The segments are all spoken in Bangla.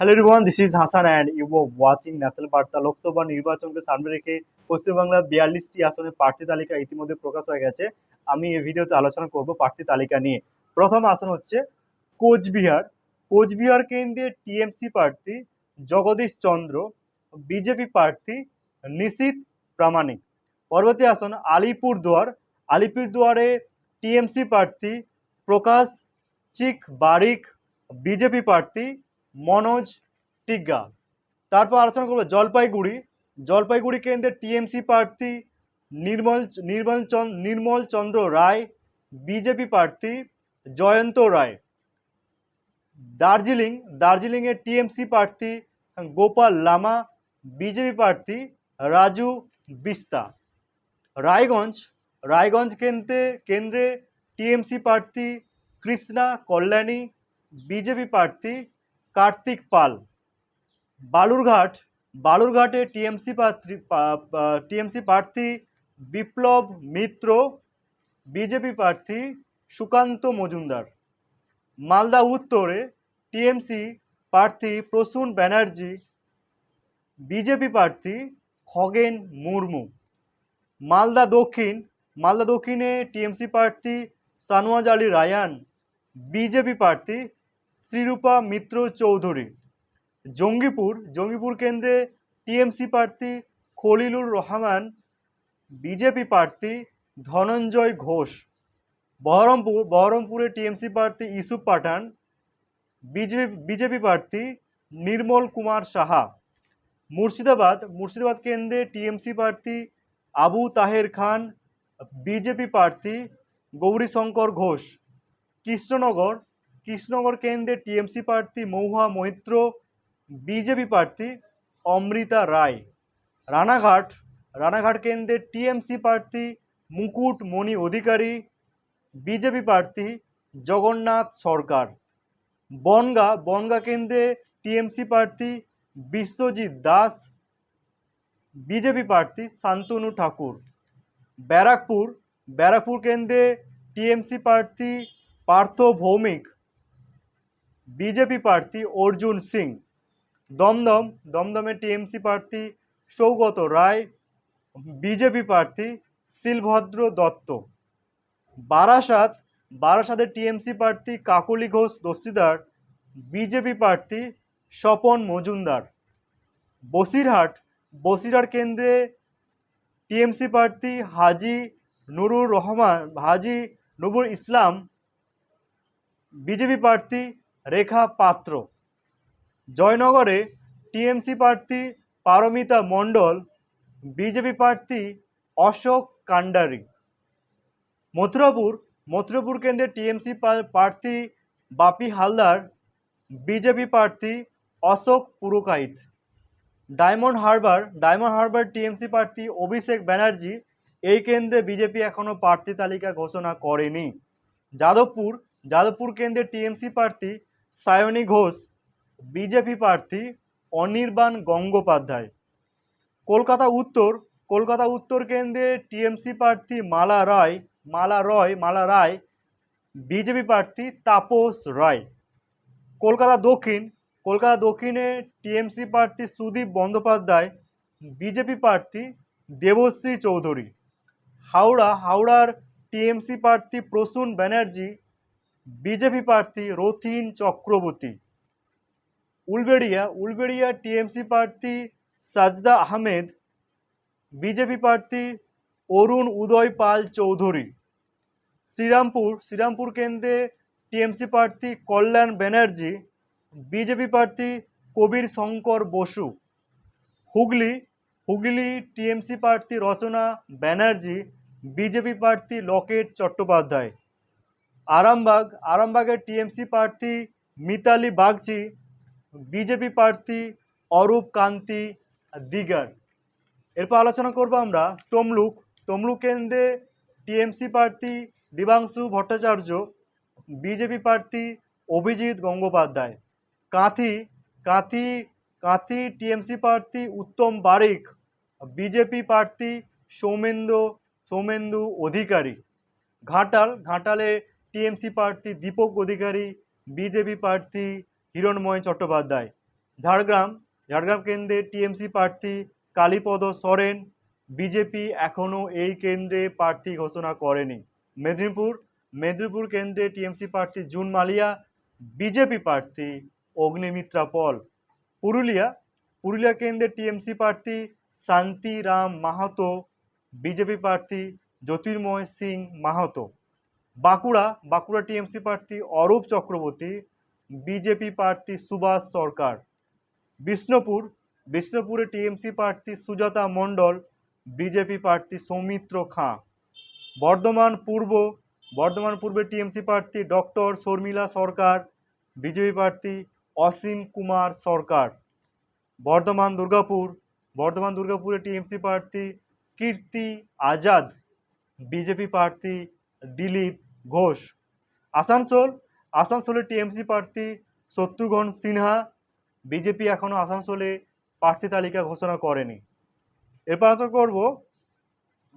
Hello everyone this is Hasan and you watching national Barta Lok Sabha নির্বাচনকে সামনে রেখে পশ্চিমবাংলার বিয়াল্লিশটি আসনের প্রার্থী তালিকা ইতিমধ্যে প্রকাশ হয়ে গেছে। আমি এই ভিডিওতে আলোচনা করব প্রার্থী তালিকা নিয়ে। প্রথম আসন হচ্ছে কোচবিহার। কোচবিহার কেন্দ্রে টিএমসি প্রার্থী জগদীশ চন্দ্র, বিজেপি প্রার্থী নিশীত প্রামাণিক। পরবর্তী আসন আলিপুরদুয়ার। আলিপুরদুয়ারে টিএমসি প্রার্থী প্রকাশ চিক বারিক বিজেপি প্রার্থী মনোজ টিগ্গা। তারপর আলোচনা করব জলপাইগুড়ি। জলপাইগুড়ি কেন্দ্রে টিএমসি প্রার্থী নির্মল নির্মল নির্মল চন্দ্র রায়, বিজেপি প্রার্থী জয়ন্ত রায়। দার্জিলিং দার্জিলিংয়ে টিএমসি প্রার্থী গোপাল লামা, বিজেপি প্রার্থী রাজু বিস্তা। রায়গঞ্জ রায়গঞ্জ কেন্দ্রে কেন্দ্রে টিএমসি প্রার্থী কৃষ্ণা কল্যাণী, বিজেপি প্রার্থী কার্তিক পাল। বালুরঘাট, বালুরঘাটে টিএমসি প্রার্থী টিএমসি প্রার্থী বিপ্লব মিত্র, বিজেপি প্রার্থী সুকান্ত মজুমদার। মালদা উত্তরে টিএমসি প্রার্থী প্রসূন ব্যানার্জি, বিজেপি প্রার্থী খগেন মুর্মু। মালদা দক্ষিণ, মালদা দক্ষিণে টিএমসি প্রার্থী সানওয়াজ আলী রায়ান, বিজেপি প্রার্থী শ্রীরূপা মিত্র চৌধুরী। জঙ্গিপুর জঙ্গিপুর কেন্দ্রে টিএমসি প্রার্থী খলিলুর রহমান, বিজেপি প্রার্থী ধনঞ্জয় ঘোষ। বহরমপুর, বহরমপুরে টিএমসি প্রার্থী ইসুফ পাঠান বিজেপি বিজেপি প্রার্থী নির্মল কুমার সাহা। মুর্শিদাবাদ মুর্শিদাবাদ কেন্দ্রে টিএমসি প্রার্থী আবু তাহের খান, বিজেপি প্রার্থী গৌরীশঙ্কর ঘোষ। কৃষ্ণনগর কৃষ্ণনগর কেন্দ্রে টিএমসি প্রার্থী মহুয়া মৈত্র, বিজেপি প্রার্থী অমৃতা রায়। রানাঘাট রানাঘাট কেন্দ্রে টিএমসি প্রার্থী মুকুট মণি অধিকারী, বিজেপি প্রার্থী জগন্নাথ সরকার। বনগা বনগা কেন্দ্রে টিএমসি প্রার্থী বিশ্বজিৎ দাস, বিজেপি প্রার্থী শান্তনু ঠাকুর। ব্যারাকপুর ব্যারাকপুর কেন্দ্রে টিএমসি প্রার্থী পার্থ ভৌমিক। বিজেপি প্রার্থী অর্জুন সিং, দমদম দমদমে টিএমসি প্রার্থী সৌগত রায়, বিজেপি প্রার্থী শিলভদ্র দত্ত। বারাসাত, বারাসাতের টিএমসি প্রার্থী কাকলি ঘোষ দস্তিদার, বিজেপি প্রার্থী স্বপন মজুমদার। বসিরহাট বসিরহাট কেন্দ্রে টিএমসি প্রার্থী হাজি নুরুর রহমান, হাজি নবুর ইসলাম, বিজেপি প্রার্থী রেখা পাত্র। জয়নগরে টিএমসি প্রার্থী পারমিতা মণ্ডল, বিজেপি প্রার্থী অশোক কান্ডারি। মথুরাপুর মথুরাপুর কেন্দ্রে টিএমসি প্রার্থী বাপি হালদার, বিজেপি প্রার্থী অশোক পুরকাইত। ডায়মন্ড হারবার ডায়মন্ড হারবার টিএমসি প্রার্থী অভিষেক ব্যানার্জি এই কেন্দ্রে বিজেপি এখনও প্রার্থী তালিকা ঘোষণা করেনি। যাদবপুর যাদবপুর কেন্দ্রে টিএমসি প্রার্থী সায়নী ঘোষ, বিজেপি প্রার্থী অনির্বাণ গঙ্গোপাধ্যায়। কলকাতা উত্তর কলকাতা উত্তর কেন্দ্রে টিএমসি প্রার্থী মালা রায়, মালা রয়, মালা রায়, বিজেপি প্রার্থী তাপস রায়। কলকাতা দক্ষিণ, কলকাতা দক্ষিণে টিএমসি প্রার্থী সুদীপ বন্দ্যোপাধ্যায়, বিজেপি প্রার্থী দেবশ্রী চৌধুরী। হাওড়া, হাওড়ার টিএমসি প্রার্থী প্রসূন ব্যানার্জি বিজেপি প্রার্থী রথিন চক্রবর্তী। উলবেড়িয়া উলবেড়িয়া টিএমসি প্রার্থী সাজদা আহমেদ বিজেপি প্রার্থী অরুণ উদয় পাল চৌধুরী। শ্রীরামপুর শ্রীরামপুর কেন্দ্রে টিএমসি প্রার্থী কল্যাণ ব্যানার্জি বিজেপি প্রার্থী কবির শঙ্কর বসু। হুগলি হুগলি টিএমসি প্রার্থী রচনা ব্যানার্জি বিজেপি প্রার্থী লকেট চট্টোপাধ্যায়। আরামবাগ, আরামবাগের টিএমসি প্রার্থী মিতালি বাগচি, বিজেপি প্রার্থী অরূপ কান্তি দিগার। এরপর আলোচনা করব আমরা তমলুক। তমলুক কেন্দ্রে টিএমসি প্রার্থী দিবাংশু ভট্টাচার্য, বিজেপি প্রার্থী অভিজিৎ গঙ্গোপাধ্যায়। কাঁথি কাঁথি কাঁথি টিএমসি প্রার্থী উত্তম বারিক, বিজেপি প্রার্থী সৌমেন্দু সৌমেন্দু অধিকারী। ঘাটাল, ঘাটালে টিএমসি প্রার্থী দীপক অধিকারী, বিজেপি প্রার্থী হিরণময় চট্টোপাধ্যায়। ঝাড়গ্রাম ঝাড়গ্রাম কেন্দ্রে টিএমসি প্রার্থী কালীপদ সরেন, বিজেপি এখনও এই কেন্দ্রে প্রার্থী ঘোষণা করেনি। মেদিনীপুর মেদিনীপুর কেন্দ্রে টিএমসি প্রার্থী জুন মালিয়া, বিজেপি প্রার্থী অগ্নিমিত্রা পল। পুরুলিয়া পুরুলিয়া কেন্দ্রে টিএমসি প্রার্থী শান্তিরাম মাহাতো, বিজেপি প্রার্থী জ্যোতির্ময় সিং মাহাতো। বাঁকুড়া বাঁকুড়া টিএমসি প্রার্থী অরূপ চক্রবর্তী, বিজেপি প্রার্থী সুভাষ সরকার। বিষ্ণুপুর, বিষ্ণুপুরে টিএমসি প্রার্থী সুজাতা মণ্ডল, বিজেপি প্রার্থী সৌমিত্র খাঁ। বর্ধমান পূর্ব, বর্ধমান পূর্বে টিএমসি প্রার্থী ডক্টর শর্মিলা সরকার, বিজেপি প্রার্থী অসীম কুমার সরকার। বর্ধমান দুর্গাপুর, বর্ধমান দুর্গাপুরে টিএমসি প্রার্থী কীর্তি আজাদ, বিজেপি প্রার্থী দিলীপ ঘোষ। আসানসোল আসানসোলে টিএমসি প্রার্থী শত্রুঘ্ন সিনহা বিজেপি এখনও আসানসোলে প্রার্থী তালিকা ঘোষণা করেনি। এরপর আলোচনা করব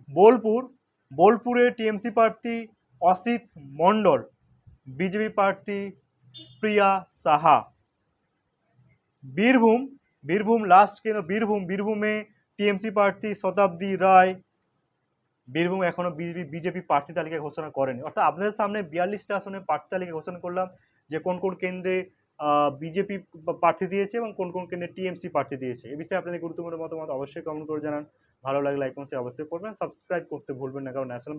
বোলপুর। বোলপুরে টিএমসি প্রার্থী অসিত মণ্ডল, বিজেপি প্রার্থী প্রিয়া সাহা। বীরভূম বীরভূম লাস্ট কেন্দ্র বীরভূম বীরভূমে টিএমসি প্রার্থী শতাব্দী রায় বীরভূম এখনও বিজেপি প্রার্থী তালিকা ঘোষণা করেনি। অর্থাৎ আপনাদের সামনে বিয়াল্লিশটা আসনে প্রার্থী তালিকা ঘোষণা করলাম, যে কোন কোন কেন্দ্রে বিজেপি প্রার্থী দিয়েছে এবং কোন কোন কেন্দ্রে টিএমসি প্রার্থী দিয়েছে। এ বিষয়ে আপনাদের গুরুত্বপূর্ণ মতামত অবশ্যই কমেন্ট করে জানান। ভালো লাগলে লাইক অবশ্যই করবেন। সাবস্ক্রাইব করতে ভুলবেন না, কারণ ন্যাশনাল